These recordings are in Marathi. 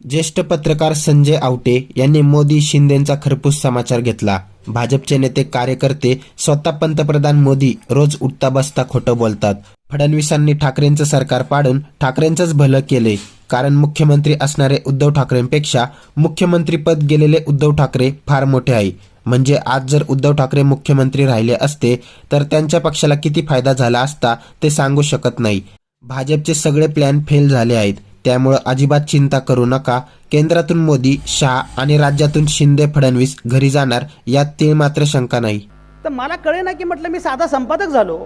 ज्येष्ठ पत्रकार संजय आवटे यांनी मोदी शिंदेचा खरपूस समाचार घेतला. भाजपचे नेते कार्यकर्ते स्वतः पंतप्रधान मोदी रोज उठता बसता खोटं बोलतात. फडणवीसांनी ठाकरेंचं सरकार पाडून ठाकरेंचंच भलं केले कारण मुख्यमंत्री असणारे उद्धव ठाकरेंपेक्षा मुख्यमंत्रीपद गेलेले उद्धव ठाकरे फार मोठे आहे. म्हणजे आज जर उद्धव ठाकरे मुख्यमंत्री राहिले असते तर त्यांच्या पक्षाला किती फायदा झाला असता ते सांगू शकत नाही. भाजपचे सगळे प्लॅन फेल झाले आहेत. त्यामुळं अजिबात चिंता करू नका. केंद्रातून मोदी शहा आणि राज्यातून शिंदे फडणवीस घरी जाणार यात ते मात्र शंका नाही. तर मला कळे ना की म्हटलं मी साधा संपादक झालो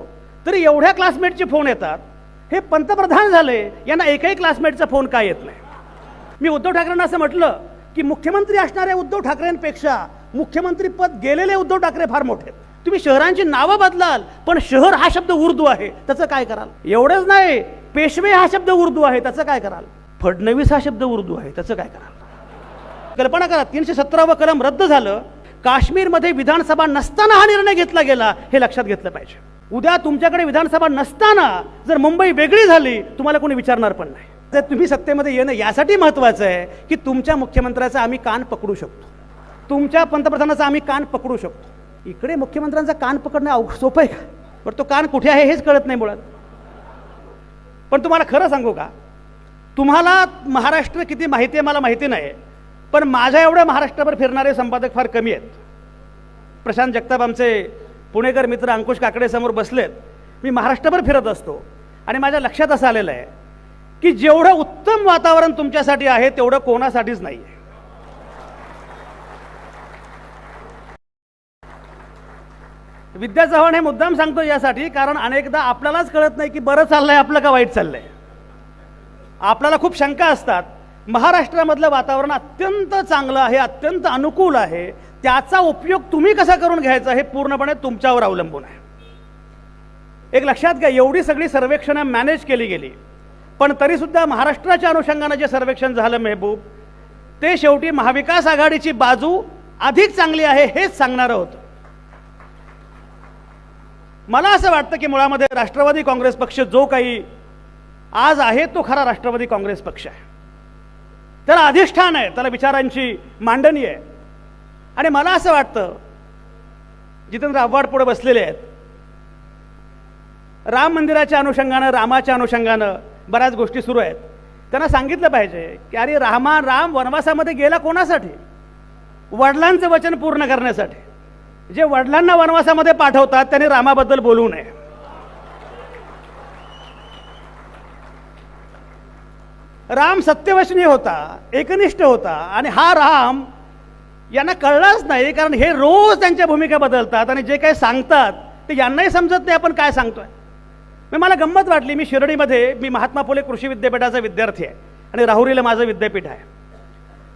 तरी एवढ्या क्लासमेटचे फोन येतात. हे पंतप्रधान झाले यांना एकही क्लासमेटचा फोन काय येत नाही? मी उद्धव ठाकरेंना असं म्हटलं की मुख्यमंत्री असणाऱ्या उद्धव ठाकरेंपेक्षा मुख्यमंत्री पद गेलेले उद्धव ठाकरे फार मोठे आहेत. तुम्ही शहरांची नावं बदलाल पण शहर हा शब्द उर्दू आहे त्याचं काय कराल? एवढंच नाही पेशवे हा शब्द उर्दू आहे त्याचं काय कराल? फडणवीस हा शब्द उर्दू आहे त्याचं काय कराल? कल्पना करा तीनशे सतरावं कलम रद्द झालं काश्मीरमध्ये विधानसभा नसताना हा निर्णय घेतला गेला हे लक्षात घेतलं पाहिजे. उद्या तुमच्याकडे विधानसभा नसताना जर मुंबई वेगळी झाली तुम्हाला कोणी विचारणार पण नाही. तर तुम्ही सत्तेमध्ये येणं यासाठी महत्वाचं आहे की तुमच्या मुख्यमंत्र्याचा आम्ही कान पकडू शकतो. तुमच्या पंतप्रधानाचा आम्ही कान पकडू शकतो. इकडे मुख्यमंत्र्यांचा कान पकडणं अवघ सोपं आहे का? बरं तो कान कुठे आहे हेच कळत नाही मुळात. पण तुम्हाला खरं सांगू का? तुम्हाला महाराष्ट्र किती माहिती आहे मला माहिती नाही. पण माझ्या एवढ्या महाराष्ट्रावर फिरणारे संपादक फार कमी आहेत. प्रशांत जगताप आमचे पुणेकर मित्र अंकुश काकडे समोर बसलेत. मी महाराष्ट्रभर फिरत असतो. आणि माझ्या लक्षात असं आलेलं आहे की जेवढं उत्तम वातावरण तुमच्यासाठी आहे तेवढं कोणासाठीच नाही आहे विद्या चव्हाण हे मुद्दाम सांगतो यासाठी कारण अनेकदा आपल्यालाच कळत नाही की बरं चाललंय आपलं का वाईट चाललंय. आपल्याला खूप शंका असतात. महाराष्ट्रामधलं वातावरण अत्यंत चांगलं आहे अत्यंत अनुकूल आहे. त्याचा उपयोग तुम्ही कसा करून घ्यायचा हे पूर्णपणे तुमच्यावर अवलंबून आहे. एक लक्षात घ्या एवढी सगळी सर्वेक्षणं मॅनेज केली गेली. पण तरीसुद्धा महाराष्ट्राच्या अनुषंगानं जे सर्वेक्षण झालं मेहबूब ते शेवटी महाविकास आघाडीची बाजू अधिक चांगली आहे हेच सांगणारं होतं. मला असं वाटतं की मुळामध्ये राष्ट्रवादी काँग्रेस पक्ष जो काही आज आहे तो खरा राष्ट्रवादी काँग्रेस पक्ष आहे. त्याला अधिष्ठान आहे त्याला विचारांची मांडणी आहे. आणि मला असं वाटतं जितेंद्र आव्हाड पुढे बसलेले आहेत राम मंदिराच्या अनुषंगानं रामाच्या अनुषंगानं बऱ्याच गोष्टी सुरू आहेत. त्यांना सांगितलं पाहिजे की अरे रामा राम वनवासामध्ये गेला कोणासाठी? वडिलांचं वचन पूर्ण करण्यासाठी. जे वडिलांना वनवासामध्ये पाठवतात त्यांनी रामाबद्दल बोलू नये. राम सत्यवशनी होता एकनिष्ठ होता आणि हा राम यांना कळलाच नाही कारण हे रोज त्यांच्या भूमिका बदलतात आणि जे काही सांगतात ते यांनाही समजत नाही आपण काय सांगतोय. मी मला गंमत वाटली मी शिर्डीमध्ये मी महात्मा फुले कृषी विद्यापीठाचा विद्यार्थी आहे आणि राहुरीला माझं विद्यापीठ आहे.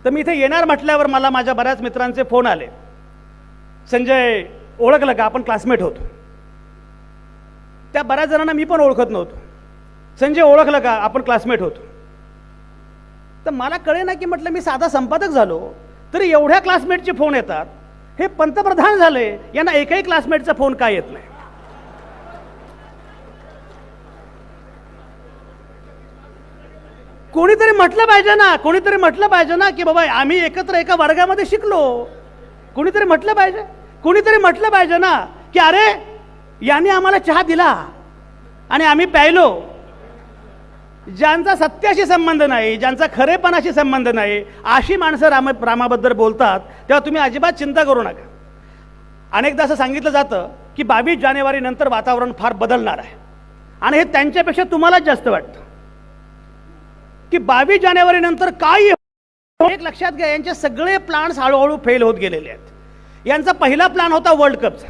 तर मी इथे येणार म्हटल्यावर मला माझ्या बऱ्याच मित्रांचे फोन आले. संजय ओळखलं का? आपण क्लासमेट होतो. त्या बऱ्याच जणांना मी पण ओळखत नव्हतो. संजय ओळखलं का? आपण क्लासमेट होतो. तर मला कळे ना की म्हटलं मी साधा संपादक झालो तरी एवढ्या क्लासमेटचे फोन येतात. हे पंतप्रधान झाले यांना एकही क्लासमेटचा फोन काय येत नाही? कोणीतरी म्हटलं पाहिजे ना कोणीतरी म्हटलं पाहिजे ना की बाबा आम्ही एकत्र एका वर्गामध्ये शिकलो. कोणीतरी म्हटलं पाहिजे? कोणीतरी म्हटलं पाहिजे ना की अरे यांनी आम्हाला चहा दिला. आणि आम्ही प्यायलो. ज्यांचा सत्याशी संबंध नाही ज्यांचा खरेपणाशी संबंध नाही अशी माणसं राम रामाबद्दल बोलतात तेव्हा तुम्ही अजिबात चिंता करू नका. अनेकदा असं सांगितलं जातं की बावीस जानेवारी नंतर वातावरण फार बदलणार आहे. आणि हे त्यांच्यापेक्षा तुम्हालाच जास्त वाटतं. की बावीस जानेवारी नंतर काय एक लक्षात घ्या यांचे सगळे प्लान्स हळूहळू फेल होत गेलेले आहेत. यांचा पहिला प्लॅन होता वर्ल्ड कपचा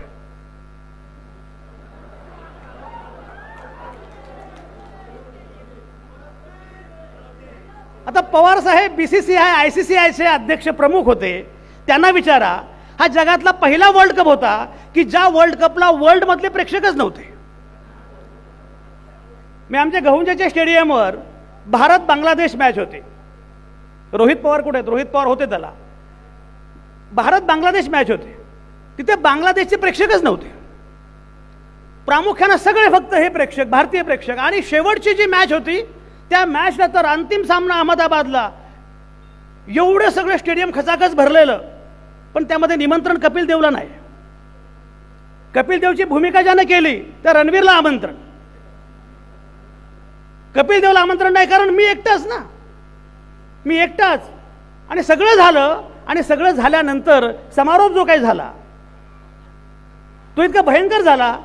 आता पवार साहेब बीसीसीआय आयसीसीआयचे अध्यक्ष प्रमुख होते. त्यांना विचारा हा जगातला पहिला वर्ल्ड कप होता की ज्या वर्ल्ड कपला वर्ल्ड मधले प्रेक्षकच नव्हते? मी आमच्या गहुंजाच्या स्टेडियमवर भारत बांगलादेश मॅच होते. रोहित पवार कुठे आहेत? रोहित पवार होते त्याला. भारत बांगलादेश मॅच होते. तिथे बांगलादेशचे प्रेक्षकच नव्हते. प्रामुख्यानं सगळे फक्त हे प्रेक्षक भारतीय प्रेक्षक. आणि शेवटची जी मॅच होती त्या मॅचला तर अंतिम सामना अहमदाबादला. एवढं सगळं स्टेडियम खचाखच भरलेलं. पण त्यामध्ये निमंत्रण कपिल देवला नाही. कपिल देवची भूमिका ज्यानं केली त्या रणवीरला आमंत्रण. कपिल देवला आमंत्रण नाही कारण मी एकटाच ना. मी एकटाच. आणि सगळं झालं आणि सगळं झाल्यानंतर समारोप जो काही झाला तो इतका भयंकर झाला.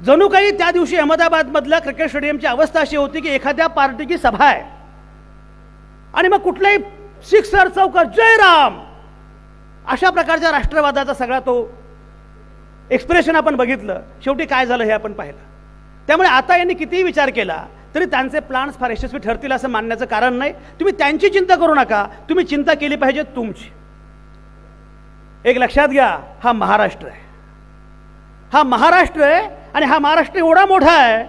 जणू काही त्या दिवशी अहमदाबादमधल्या क्रिकेट स्टेडियमची अवस्था अशी होती की एखाद्या पार्टीची सभा आहे. आणि मग कुठलाही सिक्सर चौकर जयराम अशा प्रकारच्या राष्ट्रवादाचा सगळा तो एक्सप्रेशन आपण बघितलं. शेवटी काय झालं हे आपण पाहिलं. त्यामुळे आता यांनी कितीही विचार केला तरी त्यांचे प्लान्स फार यशस्वी ठरतील असं मानण्याचं कारण नाही. तुम्ही त्यांची चिंता करू नका. तुम्ही चिंता केली पाहिजे तुमची. एक लक्षात घ्या हा महाराष्ट्र आहे. हा महाराष्ट्र आहे आणि हा महाराष्ट्र एवढा मोठा आहे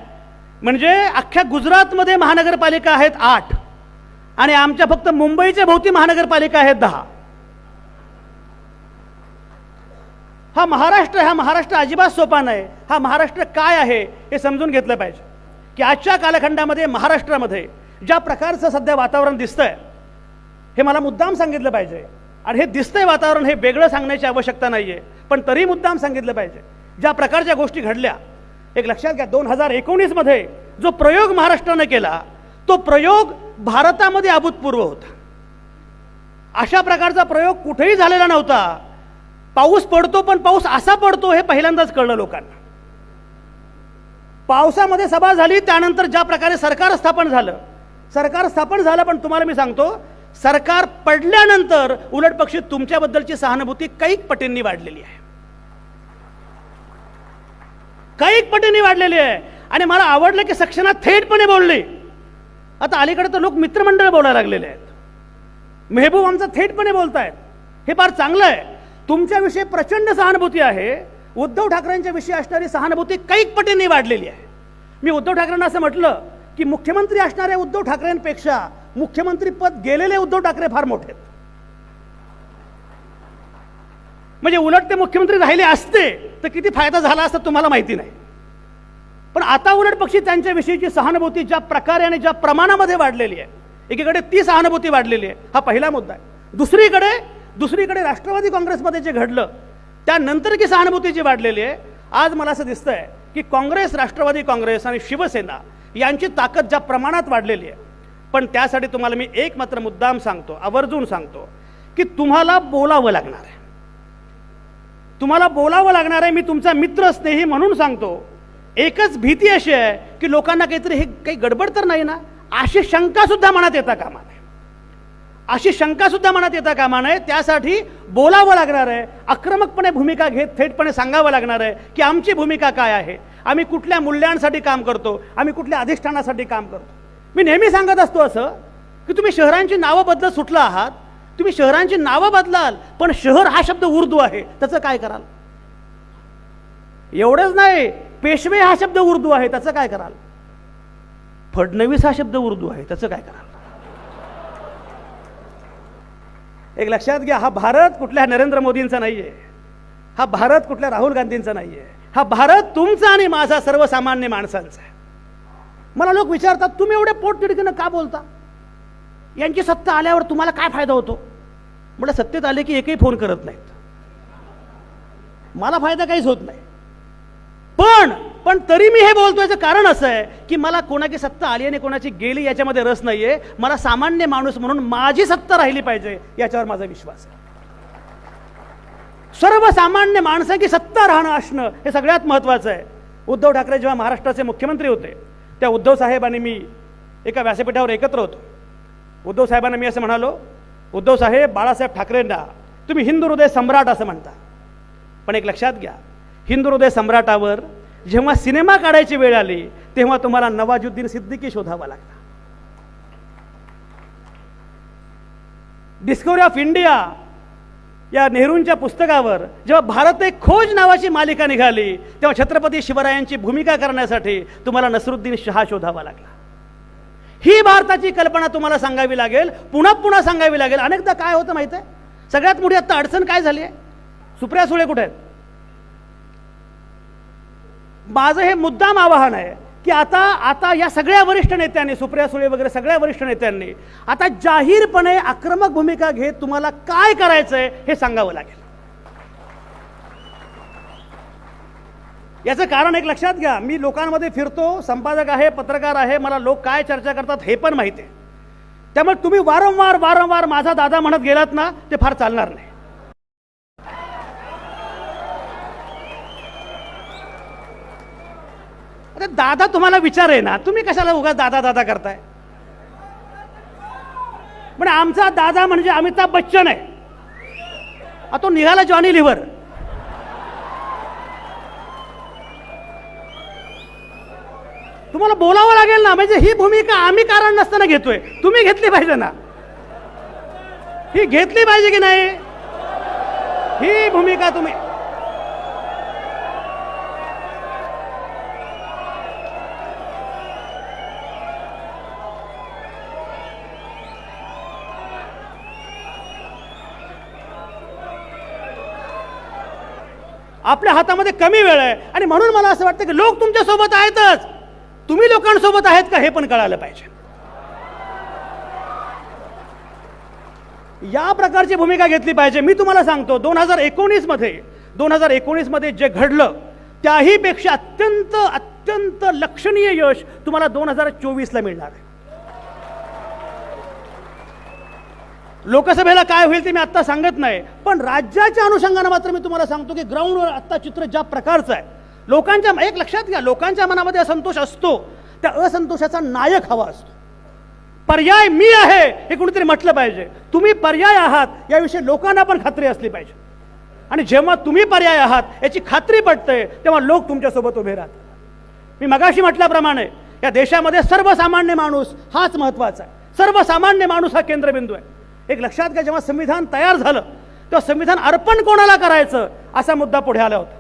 म्हणजे अख्ख्या गुजरातमध्ये महानगरपालिका आहेत आठ. आणि आमच्या फक्त मुंबईच्या भोवती महानगरपालिका आहेत दहा. हा महाराष्ट्र हा महाराष्ट्र अजिबात सोपा नाही. हा महाराष्ट्र काय आहे हे समजून घेतलं पाहिजे. की आजच्या कालखंडामध्ये महाराष्ट्रामध्ये ज्या प्रकारचं सध्या वातावरण दिसतंय हे मला मुद्दाम सांगितलं पाहिजे. आणि हे दिसतंय वातावरण हे वेगळं सांगण्याची आवश्यकता नाही आहे पण तरी मुद्दाम सांगितलं पाहिजे. ज्या प्रकारच्या गोष्टी घडल्या एक लक्षात घ्या दोन हजार एकोणीसमध्ये जो प्रयोग महाराष्ट्रानं केला तो प्रयोग भारतामध्ये अभूतपूर्व होता. अशा प्रकारचा प्रयोग कुठेही झालेला नव्हता. पाऊस पडतो पण पाऊस असा पडतो हे पहिल्यांदाच कळलं लोकांना. पावसामध्ये सभा झाली त्यानंतर ज्या प्रकारे सरकार स्थापन झालं. सरकार स्थापन झालं पण तुम्हाला मी सांगतो सरकार पडल्यानंतर उलट पक्षी तुमच्याबद्दलची सहानुभूती कैक पटींनी वाढलेली आहे. कैक पटींनी वाढलेली आहे. आणि मला आवडलं की सक्षणा थेटपणे बोलली. आता अलीकडे तर लोक मित्रमंडळ बोलायला लागलेले आहेत. मेहबूब आमचा थेटपणे बोलतायत. हे फार चांगलं आहे. तुमच्याविषयी प्रचंड सहानुभूती आहे. उद्धव ठाकरेंच्या विषयी असणारी सहानुभूती कैक पटींनी वाढलेली आहे. मी उद्धव ठाकरेंना असं म्हटलं की मुख्यमंत्री असणाऱ्या उद्धव ठाकरेंपेक्षा मुख्यमंत्री पद गेलेले उद्धव ठाकरे फार मोठे आहेत. म्हणजे उलट ते मुख्यमंत्री राहिले असते तर किती फायदा झाला असता तुम्हाला माहिती नाही. पण आता उलट पक्षी त्यांच्याविषयीची सहानुभूती ज्या प्रकारे आणि ज्या प्रमाणामध्ये वाढलेली आहे एकीकडे ती सहानुभूती वाढलेली आहे हा पहिला मुद्दा आहे. दुसरीकडे दुसरीकडे राष्ट्रवादी काँग्रेसमध्ये जे घडलं त्यानंतर की सहानुभूती जी वाढलेली आहे. आज मला असं दिसतंय की काँग्रेस राष्ट्रवादी काँग्रेस आणि शिवसेना यांची ताकद ज्या प्रमाणात वाढलेली आहे. पण त्यासाठी तुम्हाला मी एक मात्र मुद्दाम सांगतो आवर्जून सांगतो की तुम्हाला बोलावं लागणार आहे. तुम्हाला बोलावं लागणार आहे मी तुमचा मित्र स्नेही म्हणून सांगतो. एकच भीती अशी आहे की लोकांना काहीतरी हे काही गडबड तर नाही ना? अशी शंका सुद्धा मनात येता कामा अशी शंका सुद्धा मनात येता कामा नये त्यासाठी बोलावं लागणार आहे. आक्रमकपणे भूमिका घेत थेटपणे सांगावं लागणार आहे की आमची भूमिका काय आहे? आम्ही कुठल्या मूल्यांसाठी काम करतो? आम्ही कुठल्या अधिष्ठानासाठी काम करतो? मी नेहमी सांगत असतो असं की तुम्ही शहरांची नावं बदलत सुटला आहात. तुम्ही शहरांची नावं बदलाल पण शहर हा शब्द उर्दू आहे. त्याचं काय कराल? एवढंच नाही पेशवे हा शब्द उर्दू आहे त्याचं काय कराल? फडणवीस हा शब्द उर्दू आहे त्याचं काय कराल? एक लक्षात घ्या हा भारत कुठल्या नरेंद्र मोदींचा नाही आहे हा भारत कुठल्या राहुल गांधींचा नाही आहे हा भारत तुमचा आणि माझा सर्वसामान्य माणसांचा आहे. मला लोक विचारतात तुम्ही एवढे पोटतिडकीनं का बोलता? यांची सत्ता आल्यावर तुम्हाला काय फायदा होतो? म्हटलं सत्तेत आले की एकही फोन करत नाहीत. मला फायदा काहीच होत नाही. पण पण तरी मी हे बोलतो याचं कारण असं आहे की मला कोणाची सत्ता आली आणि कोणाची गेली याच्यामध्ये रस नाहीये. मला सामान्य माणूस म्हणून माझी सत्ता राहिली पाहिजे याच्यावर माझा विश्वास आहे. सर्वसामान्य माणसाची सत्ता राहणं असणं हे सगळ्यात महत्त्वाचं आहे. उद्धव ठाकरे जेव्हा महाराष्ट्राचे मुख्यमंत्री होते त्या उद्धव साहेब आणि मी एका व्यासपीठावर एकत्र होतो. उद्धव साहेबांना मी असं म्हणालो उद्धव साहेब बाळासाहेब ठाकरेंना तुम्ही हिंदू हृदय सम्राट असं म्हणता. पण एक लक्षात घ्या हिंदुहृदय सम्राटावर जेव्हा सिनेमा काढायची वेळ आली तेव्हा तुम्हाला नवाजुद्दीन सिद्दीकी शोधावा लागला. डिस्कवरी ऑफ इंडिया या नेहरूंच्या पुस्तकावर जेव्हा भारत एक खोज नावाची मालिका निघाली तेव्हा छत्रपती शिवरायांची भूमिका करण्यासाठी तुम्हाला नसरुद्दीन शहा शोधावा लागला. ही भारताची कल्पना तुम्हाला सांगावी लागेल पुन्हा पुन्हा सांगावी लागेल. अनेकदा काय होतं माहिती आहे सगळ्यात मोठी आता अडचण काय झाली आहे? सुप्रिया सुळे कुठे आहेत? माझं हे मुद्दाम आवाहन आहे की आता आता या सगळ्या वरिष्ठ नेत्यांनी सुप्रिया सुळे वगैरे सगळ्या वरिष्ठ नेत्यांनी आता जाहीरपणे आक्रमक भूमिका घेत तुम्हाला काय करायचंय हे सांगावं लागेल. याचं कारण एक लक्षात घ्या. मी लोकांमध्ये फिरतो संपादक आहे पत्रकार आहे मला लोक काय चर्चा करतात हे पण माहिती आहे. त्यामुळे तुम्ही वारंवार वारंवार माझा दादा म्हणत गेलात ना ते फार चालणार नाही अरे दादा तुम्हाला विचार आहे ना तुम्ही कशाला उगाच दादा दादा करताय? म्हणजे आमचा दादा म्हणजे अमिताभ बच्चन आहे. तो निघाला जॉनी लिव्हर. तुम्हाला बोलावं लागेल ना म्हणजे ही भूमिका आम्ही कारण नसताना घेतोय. तुम्ही घेतली पाहिजे ना. ही घेतली पाहिजे की नाही? ही भूमिका तुम्ही आपल्या हातामध्ये कमी वेळ आहे. आणि म्हणून मला असं वाटतं की लोक तुमच्यासोबत आहेतच. तुम्ही लोकांसोबत आहेत का हे पण कळायला पाहिजे. या प्रकारची भूमिका घेतली पाहिजे. मी तुम्हाला सांगतो दोन हजार एकोणीसमध्ये दोन हजार एकोणीसमध्ये जे घडलं त्याहीपेक्षा अत्यंत अत्यंत लक्षणीय यश तुम्हाला दोन हजार चोवीसला मिळणार आहे. लोकसभेला काय होईल ते मी आत्ता सांगत नाही. पण राज्याच्या अनुषंगानं मात्र मी तुम्हाला सांगतो की ग्राउंडवर आत्ता चित्र ज्या प्रकारचं आहे लोकांच्या एक लक्षात घ्या लोकांच्या मनामध्ये असंतोष असतो त्या असंतोषाचा नायक हवा असतो. पर्याय मी आहे हे कुणीतरी म्हटलं पाहिजे. तुम्ही पर्याय आहात याविषयी लोकांना पण खात्री असली पाहिजे. आणि जेव्हा तुम्ही पर्याय आहात याची खात्री पटते तेव्हा लोक तुमच्यासोबत उभे राहतात. मी मगाशी म्हटल्याप्रमाणे या देशामध्ये सर्वसामान्य माणूस हाच महत्त्वाचा आहे. सर्वसामान्य माणूस हा केंद्रबिंदू आहे. एक लक्षात घ्या जेव्हा संविधान तयार झालं तेव्हा संविधान अर्पण कोणाला करायचं असा मुद्दा पुढे आला होता.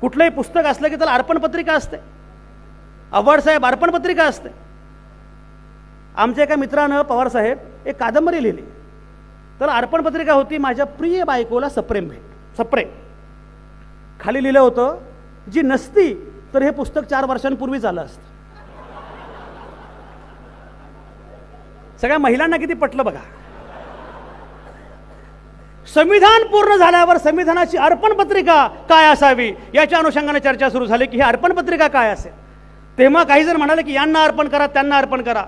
कुठलंही पुस्तक असलं की त्याला अर्पण पत्रिका असते. आव्हाड साहेब अर्पण पत्रिका असते. आमच्या एका मित्रानं पवार साहेब एक कादंबरी लिहिली. त्याला अर्पण पत्रिका होती माझ्या प्रिय बायकोला सप्रेम भेट सप्रेम. खाली लिहिलं होतं जी नसती तर हे पुस्तक चार वर्षांपूर्वीच आलं असतं. सगळ्या महिलांना किती पटलं बघा. संविधान पूर्ण झाल्यावर संविधानाची अर्पण पत्रिका काय असावी? याच्या अनुषंगाने चर्चा सुरू झाली की ही अर्पण पत्रिका काय असेल? तेव्हा काही जण म्हणाले की यांना अर्पण करा त्यांना अर्पण करा.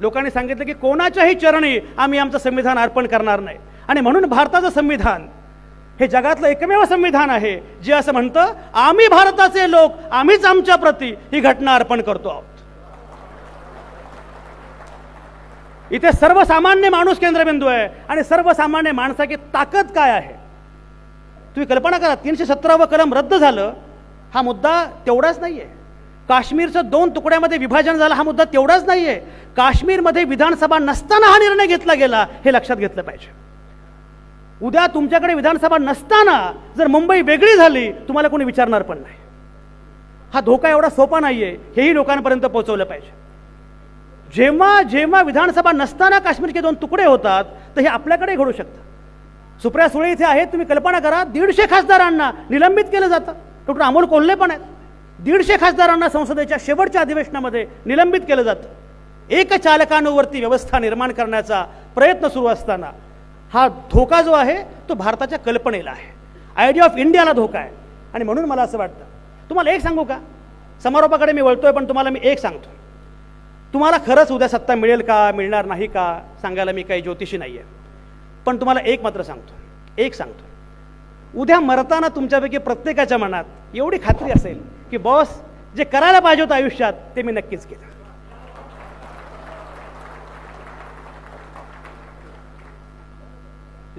लोकांनी सांगितलं की कोणाच्याही चरणी आम्ही आमचं संविधान अर्पण करणार नाही. आणि म्हणून भारताचं संविधान हे जगातलं एकमेव संविधान आहे जे असं म्हणतं आम्ही भारताचे लोक आम्हीच आमच्या प्रती ही घटना अर्पण करतो आहोत. इथे सर्वसामान्य माणूस केंद्रबिंदू आहे आणि सर्वसामान्य माणसाची ताकद काय आहे? तुम्ही कल्पना करा तीनशे सतरावं कलम रद्द झालं हा मुद्दा तेवढाच नाही आहे काश्मीरचं दोन तुकड्यामध्ये विभाजन झालं हा मुद्दा तेवढाच नाही आहे काश्मीरमध्ये विधानसभा नसताना हा निर्णय घेतला गेला हे लक्षात घेतलं पाहिजे. उद्या तुमच्याकडे विधानसभा नसताना जर मुंबई वेगळी झाली तुम्हाला कोणी विचारणार पण नाही. हा धोका एवढा सोपा नाही आहे हेही लोकांपर्यंत पोहोचवलं पाहिजे. जेव्हा जेव्हा विधानसभा नसताना काश्मीरचे दोन तुकडे होतात तर हे आपल्याकडे घडू शकतं. सुप्रिया सुळे इथे आहेत तुम्ही कल्पना करा दीडशे खासदारांना निलंबित केलं जातं. डॉक्टर अमोल कोल्हे पण आहेत. दीडशे खासदारांना संसदेच्या शेवटच्या अधिवेशनामध्ये निलंबित केलं जातं. एक चालकांवरती व्यवस्था निर्माण करण्याचा प्रयत्न सुरू असताना हा धोका जो आहे तो भारताच्या कल्पनेला आहे. आयडिया ऑफ इंडियाला धोका आहे. आणि म्हणून मला असं वाटतं. तुम्हाला एक सांगू का? समारोपाकडे मी वळतोय पण तुम्हाला मी एक सांगतो तुम्हाला खरंच उद्या सत्ता मिळेल का मिळणार नाही का सांगायला मी काही ज्योतिषी नाही आहे पण तुम्हाला एक मात्र सांगतो एक सांगतो. उद्या मरताना तुमच्यापैकी प्रत्येकाच्या मनात एवढी खात्री असेल की बॉस जे करायला पाहिजे होतं आयुष्यात ते मी नक्कीच केलं.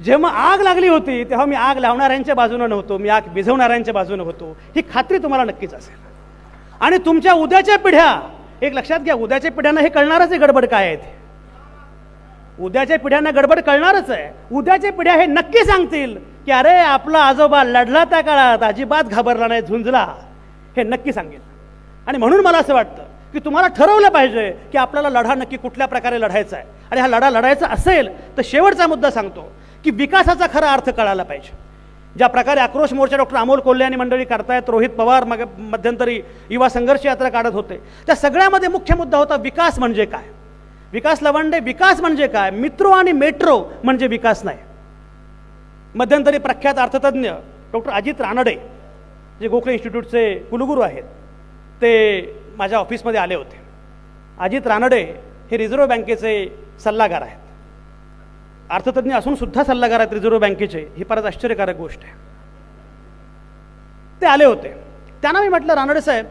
जेव्हा आग लागली होती तेव्हा मी आग लावणाऱ्यांच्या बाजूनं नव्हतो मी आग भिजवणाऱ्यांच्या बाजूनं होतो. ही खात्री तुम्हाला नक्कीच असेल. आणि तुमच्या उद्याच्या पिढ्या एक लक्षात घ्या उद्याच्या पिढ्यांना हे कळणारच आहे गडबड काय आहे ते. उद्याच्या पिढ्यांना गडबड कळणारच आहे. उद्याच्या पिढ्या हे नक्की सांगतील की अरे आपला आजोबा लढला त्या काळात अजिबात घाबरला नाही झुंजला. हे नक्की सांगेल. आणि म्हणून मला असं वाटतं की तुम्हाला ठरवलं पाहिजे की आपल्याला लढा नक्की कुठल्या प्रकारे लढायचा आहे. आणि हा लढा लढायचा असेल तर शेवटचा मुद्दा सांगतो की विकासाचा खरा अर्थ कळायला पाहिजे. ज्या प्रकारे आक्रोश मोर्चा डॉक्टर अमोल कोल्हे आणि मंडळी करतायत रोहित पवार मग मध्यंतरी युवा संघर्ष यात्रा काढत होते. त्या सगळ्यामध्ये मुख्य मुद्दा होता विकास म्हणजे काय? विकास लवंडे विकास म्हणजे काय? मित्रो आणि मेट्रो म्हणजे विकास नाही. मध्यंतरी प्रख्यात अर्थतज्ञ डॉक्टर अजित रानडे जे गोखले इन्स्टिट्यूटचे कुलगुरू आहेत ते माझ्या ऑफिसमध्ये आले होते. अजित रानडे हे रिझर्व्ह बँकेचे सल्लागार आहेत. अर्थतज्ञ असून सुद्धा सल्लागार आहेत रिझर्व्ह बँकेचे. ही परत आश्चर्यकारक गोष्ट आहे. ते आले होते. त्यांना मी म्हटलं रानडे साहेब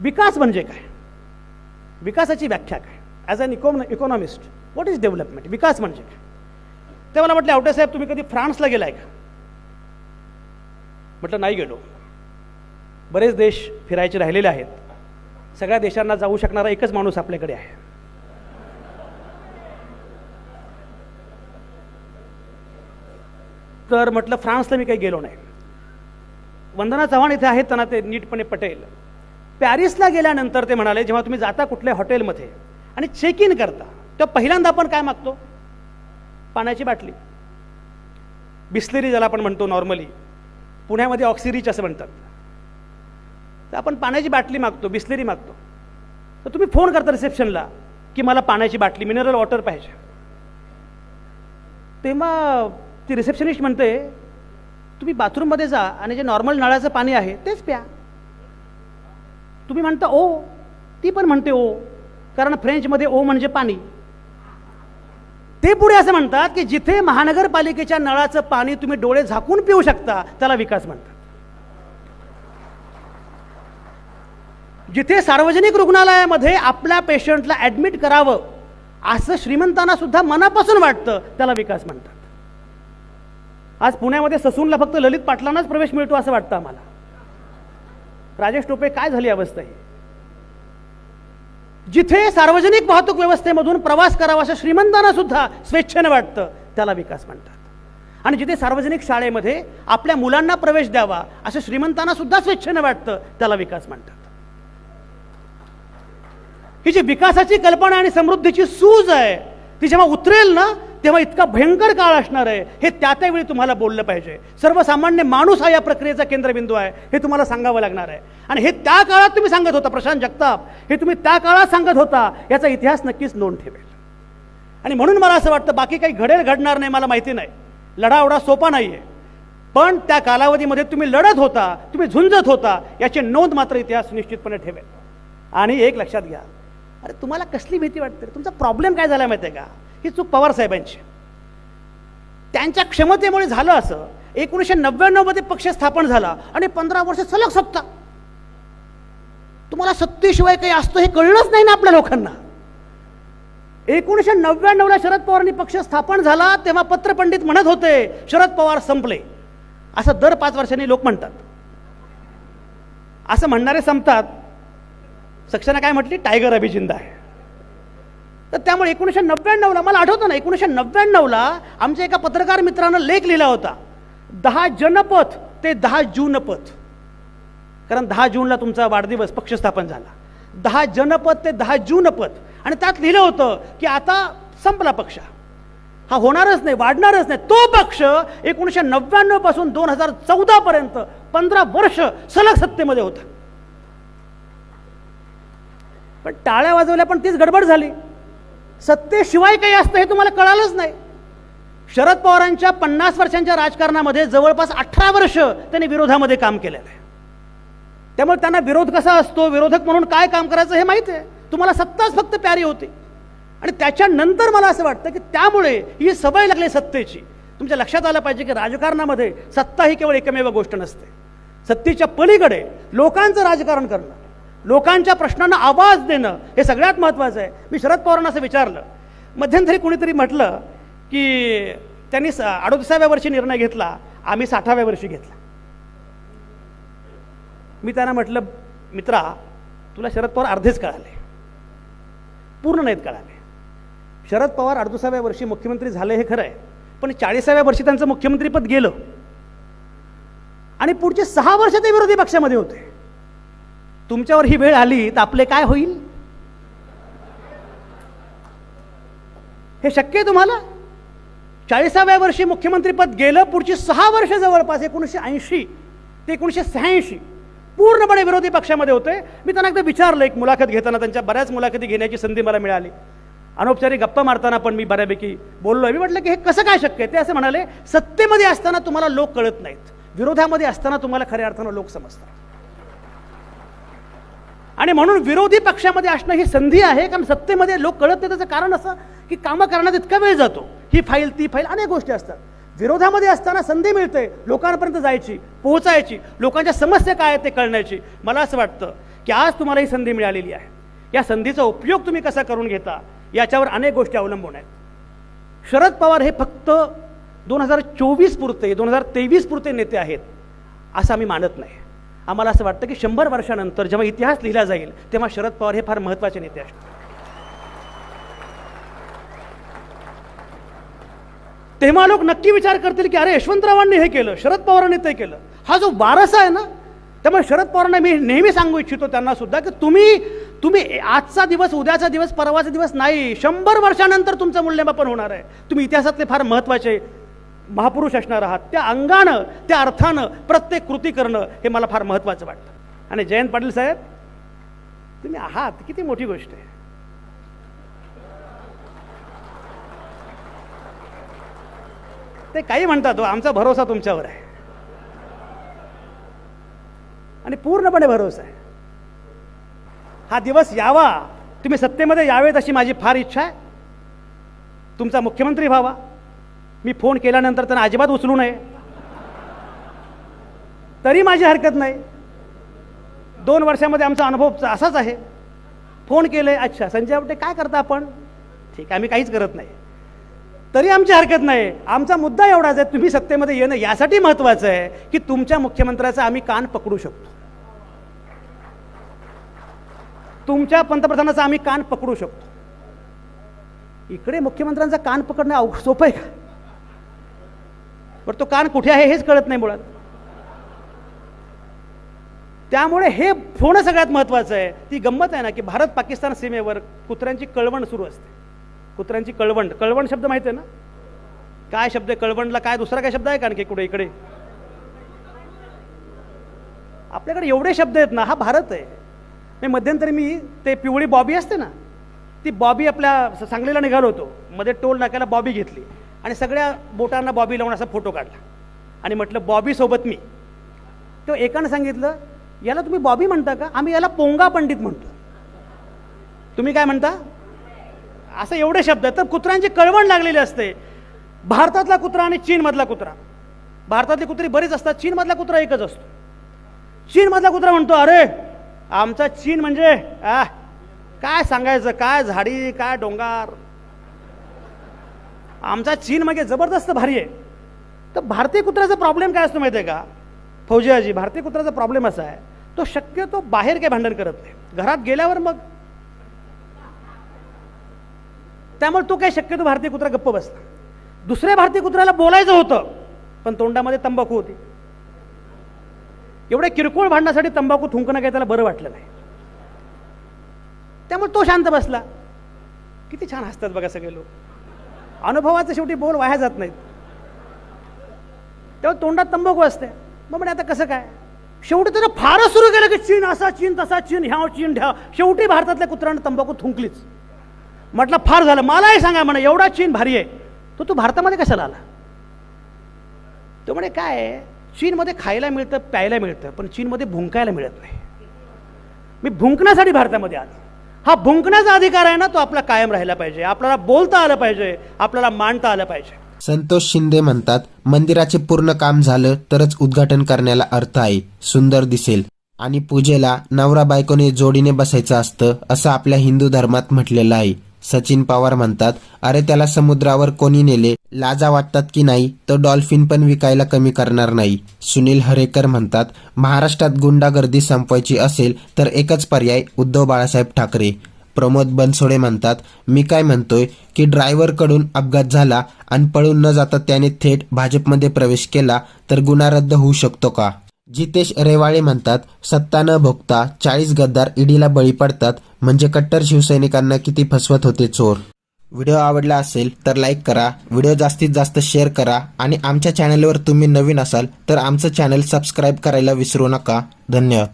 विकास म्हणजे काय? विकासाची व्याख्या काय? As an econ economist what is development विकास म्हणजे काय? ते मला म्हटले आवटे साहेब तुम्ही कधी फ्रान्सला गेलाय का? म्हटलं नाही गेलो. बरेच देश फिरायचे राहिलेले आहेत. सगळ्या देशांना जाऊ शकणारा एकच माणूस आपल्याकडे आहे. तर म्हटलं फ्रान्सला मी काही गेलो नाही. वंदना चव्हाण इथे आहेत त्यांना ते नीटपणे पटेल. पॅरिसला गेल्यानंतर ते म्हणाले जेव्हा तुम्ही जाता कुठल्या हॉटेलमध्ये आणि चेक इन करता तेव्हा पहिल्यांदा आपण काय मागतो? पाण्याची बाटली. बिस्लेरी ज्याला आपण म्हणतो नॉर्मली पुण्यामध्ये ऑक्सिरीच असं म्हणतात. तर आपण पाण्याची बाटली मागतो बिस्लेरी मागतो. तर तुम्ही फोन करता रिसेप्शनला की मला पाण्याची बाटली मिनरल वॉटर पाहिजे. तेव्हा ती रिसेप्शनिस्ट म्हणते तुम्ही बाथरूममध्ये जा आणि जे नॉर्मल नळाचं पाणी आहे तेच प्या. तुम्ही म्हणता ओ. ती पण म्हणते ओ. कारण फ्रेंचमध्ये ओ म्हणजे पाणी. ते पुढे असं म्हणतात की जिथे महानगरपालिकेच्या नळाचं पाणी तुम्ही डोळे झाकून पिऊ शकता त्याला विकास म्हणतात. जिथे सार्वजनिक रुग्णालयामध्ये आपल्या पेशंटला ॲडमिट करावं असं श्रीमंतांना सुद्धा मनापासून वाटतं त्याला विकास म्हणतात. आज पुण्यामध्ये ससूनला फक्त ललित पाटलांनाच प्रवेश मिळतो असं वाटतं आम्हाला. राजेश टोपे काय झाली अवस्था ही? जिथे सार्वजनिक वाहतूक व्यवस्थेमधून प्रवास करावा असं श्रीमंतांना सुद्धा स्वेच्छेनं वाटतं त्याला विकास म्हणतात. आणि जिथे सार्वजनिक शाळेमध्ये आपल्या मुलांना प्रवेश द्यावा असं श्रीमंतांना सुद्धा स्वेच्छेनं वाटतं त्याला विकास म्हणतात. ही जी विकासाची कल्पना आणि समृद्धीची सूज आहे ती जेव्हा उतरेल ना तेव्हा इतका भयंकर काळ असणार आहे हे त्या त्यावेळी तुम्हाला बोललं पाहिजे. सर्वसामान्य माणूस हा या प्रक्रियेचा केंद्रबिंदू आहे हे तुम्हाला सांगावं लागणार आहे. आणि हे त्या काळात तुम्ही सांगत होता प्रशांत जगताप हे तुम्ही त्या काळात सांगत होता याचा इतिहास नक्कीच नोंद ठेवेल. आणि म्हणून मला असं वाटतं बाकी काही घडेल घडणार नाही मला माहिती नाही. लढा एवढा सोपा नाही आहे पण त्या कालावधीमध्ये तुम्ही लढत होता तुम्ही झुंजत होता याची नोंद मात्र इतिहास निश्चितपणे ठेवेल. आणि एक लक्षात घ्या. अरे तुम्हाला कसली भीती वाटते? तुमचा प्रॉब्लेम काय झाला माहिती आहे का? ही चूक पवार साहेबांची. त्यांच्या क्षमतेमुळे झालं असं एकोणीसशे नव्याण्णवमध्ये पक्ष स्थापन झाला आणि पंधरा वर्ष सलग सत्ता. तुम्हाला सत्तेशिवाय काही असतं हे कळलंच नाही ना आपल्या लोकांना. एकोणीसशे नव्याण्णवला शरद पवारांनी पक्ष स्थापन झाला तेव्हा पत्रपंडित म्हणत होते शरद पवार संपले. असं दर पाच वर्षांनी लोक म्हणतात. असं म्हणणारे संपतात. सक्सेना काय म्हटली? टायगर अभिजिंदा आहे. तर त्यामुळे एकोणीसशे नव्याण्णवला मला आठवतं ना एकोणीसशे नव्याण्णवला आमच्या एका पत्रकार मित्रानं लेख लिहिला होता दहा जनपथ ते दहा जूनपथ. कारण दहा जूनला तुमचा वाढदिवस पक्ष स्थापन झाला. दहा जनपद ते दहा जूनपद आणि त्यात लिहिलं होतं की आता संपला पक्ष. हा होणारच नाही वाढणारच नाही. तो पक्ष एकोणीसशे नव्याण्णवपासून दोन हजार चौदा पर्यंत पंधरा वर्ष सलग सत्तेमध्ये होता. पण टाळ्या वाजवल्या पण तीच गडबड झाली. सत्तेशिवाय काही असतं हे तुम्हाला कळालंच नाही. शरद पवारांच्या पन्नास वर्षांच्या राजकारणामध्ये जवळपास अठरा वर्ष त्यांनी विरोधामध्ये काम केलेलं आहे. त्यामुळे त्यांना विरोध कसा असतो विरोधक म्हणून काय काम करायचं हे माहीत आहे. तुम्हाला सत्ताच फक्त प्यारी होती. आणि त्याच्यानंतर मला असं वाटतं की त्यामुळे ही सवय लागली सत्तेची. तुमच्या लक्षात आलं पाहिजे की राजकारणामध्ये सत्ता ही केवळ एकमेव गोष्ट नसते. सत्तेच्या पलीकडे लोकांचं राजकारण करणं लोकांच्या प्रश्नांना आवाज देणं हे सगळ्यात महत्त्वाचं आहे. मी शरद पवारांना असं विचारलं. मध्यंतरी कुणीतरी म्हटलं की त्यांनी अडोतीसाव्या वर्षी निर्णय घेतला आम्ही साठाव्या वर्षी घेतला. मी त्यांना म्हटलं मित्रा तुला शरद पवार अर्धेच कळाले. पूर्ण नाहीत कळाले. शरद पवार अडुसाव्या वर्षी मुख्यमंत्री झाले हे खरं आहे पण चाळीसाव्या वर्षी त्यांचं मुख्यमंत्रीपद गेलं. आणि पुढचे सहा वर्ष ते विरोधी पक्षामध्ये होते. तुमच्यावर ही वेळ आली तर आपले काय होईल? हे शक्य आहे तुम्हाला? चाळीसाव्या वर्षी मुख्यमंत्रीपद गेलं पुढची सहा वर्ष जवळपास एकोणीसशे ऐंशी ते एकोणीसशे शहाऐंशी पूर्णपणे विरोधी पक्षामध्ये होते. मी त्यांना एकदा विचारलं एक मुलाखत घेताना त्यांच्या बऱ्याच मुलाखती घेण्याची संधी मला मिळाली. अनौपचारिक गप्पा मारताना पण मी बऱ्यापैकी बोललो मी म्हटलं की हे कसं काय शक्य आहे? ते असं म्हणाले सत्तेमध्ये असताना तुम्हाला लोक कळत नाहीत. विरोधामध्ये असताना तुम्हाला खऱ्या अर्थानं लोक समजतात. आणि म्हणून विरोधी पक्षामध्ये असणं ही संधी आहे कारण सत्तेमध्ये लोक कळत नाही. त्याचं कारण असं की कामं करण्यात इतका वेळ जातो. ही फाईल ती फाईल अनेक गोष्टी असतात. विरोधामध्ये असताना संधी मिळते लोकांपर्यंत जायची पोहोचायची लोकांच्या समस्या काय आहेत ते कळण्याची. मला असं वाटतं की आज तुम्हाला ही संधी मिळालेली आहे. या संधीचा उपयोग तुम्ही कसा करून घेता याच्यावर अनेक गोष्टी अवलंबून आहेत. शरद पवार हे फक्त दोन हजार चोवीस पुरते दोन हजार तेवीस पुरते नेते आहेत असं आम्ही मानत नाही. आम्हाला असं वाटतं की शंभर वर्षानंतर जेव्हा इतिहास लिहिला जाईल तेव्हा शरद पवार हे फार महत्त्वाचे नेते असतात तेव्हा लोक नक्की विचार करतील की अरे यशवंतरावांनी हे केलं शरद पवारांनी ते केलं. हा जो वारसा आहे ना त्यामुळे शरद पवारांना मी नेहमी सांगू इच्छितो त्यांना सुद्धा की तुम्ही तुम्ही आजचा दिवस उद्याचा दिवस परवाचा दिवस नाही शंभर वर्षानंतर तुमचं मूल्यमापन होणार आहे. तुम्ही इतिहासातले फार महत्त्वाचे महापुरुष असणार आहात त्या अंगानं त्या अर्थानं प्रत्येक कृती करणं हे मला फार महत्त्वाचं वाटतं. आणि जयंत पाटील साहेब तुम्ही आहात किती मोठी गोष्ट आहे. ते काही म्हणतात हो आमचा भरोसा तुमच्यावर आहे. आणि पूर्णपणे भरोसा आहे. हा दिवस यावा तुम्ही सत्तेमध्ये यावेत अशी माझी फार इच्छा आहे. तुमचा मुख्यमंत्री व्हावा. मी फोन केल्यानंतर त्यांना अजिबात उचलू नये. तरी माझी हरकत नाही. दोन वर्षामध्ये आमचा अनुभव असाच आहे. फोन केले अच्छा संजय आपटे काय करता आपण? ठीक आहे आम्ही काहीच करत नाही. तरी आमची हरकत नाही. आमचा मुद्दा एवढाच आहे तुम्ही सत्तेमध्ये येणं यासाठी महत्त्वाचं आहे की तुमच्या मुख्यमंत्र्याचा आम्ही कान पकडू शकतो. तुमच्या पंतप्रधानाचा आम्ही कान पकडू शकतो. इकडे मुख्यमंत्र्यांचा कान पकडणं अव सोपं आहे का? पण तो कान कुठे आहे हेच कळत नाही मुळात. त्यामुळे हे होणं सगळ्यात महत्त्वाचं आहे. ती गंमत आहे ना की भारत पाकिस्तान सीमेवर कुत्र्यांची कळवण सुरू असते. कुत्र्यांची कळवंड कळवण शब्द माहिती आहे ना? काय शब्द आहे? कळवणला काय दुसरा काय शब्द आहे का आणखी कुठे इकडे? आपल्याकडे एवढे शब्द आहेत ना हा भारत आहे. मी मध्यंतरी मी ते पिवळी बॉबी असते ना ती बॉबी आपल्या सांगलीला निघालो होतो. मध्ये टोल नाक्याला बॉबी घेतली. आणि सगळ्या बोटांना बॉबी लावून असा फोटो काढला. आणि म्हटलं बॉबीसोबत मी. तो एकानं सांगितलं याला तुम्ही बॉबी म्हणता का? आम्ही याला पोंगा पंडित म्हणतो. तुम्ही काय म्हणता? असं एवढे शब्द आहेत तर कुत्र्यांची कळवण लागलेली असते. भारतातला कुत्रा आणि चीनमधला कुत्रा. भारतातली कुत्री बरीच असतात चीनमधला कुत्रा एकच असतो. चीनमधला कुत्रा म्हणतो अरे आमचा चीन म्हणजे आ काय सांगायचं? काय झाडी काय डोंगर? आमचा चीन मागे जबरदस्त भारी आहे. तर भारतीय कुत्र्याचा प्रॉब्लेम काय असतो माहिती आहे का? फौजीआजी भारतीय कुत्र्याचा प्रॉब्लेम असा आहे तो शक्यतो बाहेर काही भांडण करत नाही. घरात गेल्यावर मग त्यामुळे तो काही शक्यतो भारतीय कुत्रा गप्प बसला. दुसऱ्या भारतीय कुत्र्याला बोलायचं होतं पण तोंडामध्ये तंबाखू होती. एवढ्या किरकोळ भांडण्यासाठी तंबाखू थुंकणं काही त्याला बरं वाटलं नाही. त्यामुळे तो शांत बसला. किती छान हसतात बघा सगळे लोक. अनुभवाचं शेवटी बोल वाया जात नाहीत. तेव्हा तोंडात तंबाखू असते. मग म्हणे आता कसं काय? शेवटी त्यानं फारच सुरू केलं की चीन असा चीन तसा चीन ह्या चीन ढ्या. शेवटी भारतातल्या कुत्र्यानं तंबाखू थुंकलीच. म्हटलं फार झालं. मलाही सांगा म्हणे एवढा चीन भारी आहे. तो तू भारतामध्ये कशाला आला? तो म्हणे काय चीनमध्ये खायला मिळतं प्यायला मिळतं पण चीनमध्ये भुंकायला मिळत नाही. मी भुंकण्यासाठी भारतामध्ये आलो. हा भुंकण्याचा अधिकार आहे ना तो आपला कायम राहिला पाहिजे. आपल्याला बोलता आलं पाहिजे आपल्याला मांडता आलं पाहिजे. संतोष शिंदे म्हणतात मंदिराचे पूर्ण काम झालं तरच उद्घाटन करण्याला अर्थ आहे. सुंदर दिसेल. आणि पूजेला नवरा बायकोने जोडीने बसायचं असतं असं आपल्या हिंदू धर्मात म्हटलेलं आहे. सचिन पवार म्हणतात अरे त्याला समुद्रावर कोणी नेले? लाजा वाटतात की नाही? तो डॉल्फिन पण विकायला कमी करणार नाही. सुनील हरेकर म्हणतात महाराष्ट्रात गुंडागर्दी संपवायची असेल तर एकच पर्याय उद्धव बाळासाहेब ठाकरे. प्रमोद बनसोडे म्हणतात मी काय म्हणतोय की ड्रायव्हरकडून अपघात झाला आणि पळून न जाता त्याने थेट भाजपमध्ये प्रवेश केला तर गुन्हा रद्द होऊ शकतो का? जितेश रेवाळे म्हणतात सत्ता न भोगता चाळीस गद्दार ईडीला बळी पडतात म्हणजे कट्टर शिवसैनिकांना किती फसवत होते चोर. व्हिडिओ आवडला असेल तर लाईक करा व्हिडिओ जास्तीत जास्त शेअर करा आणि आमच्या चॅनलवर तुम्ही नवीन असाल तर आमचं चॅनल सबस्क्राईब करायला विसरू नका. धन्यवाद.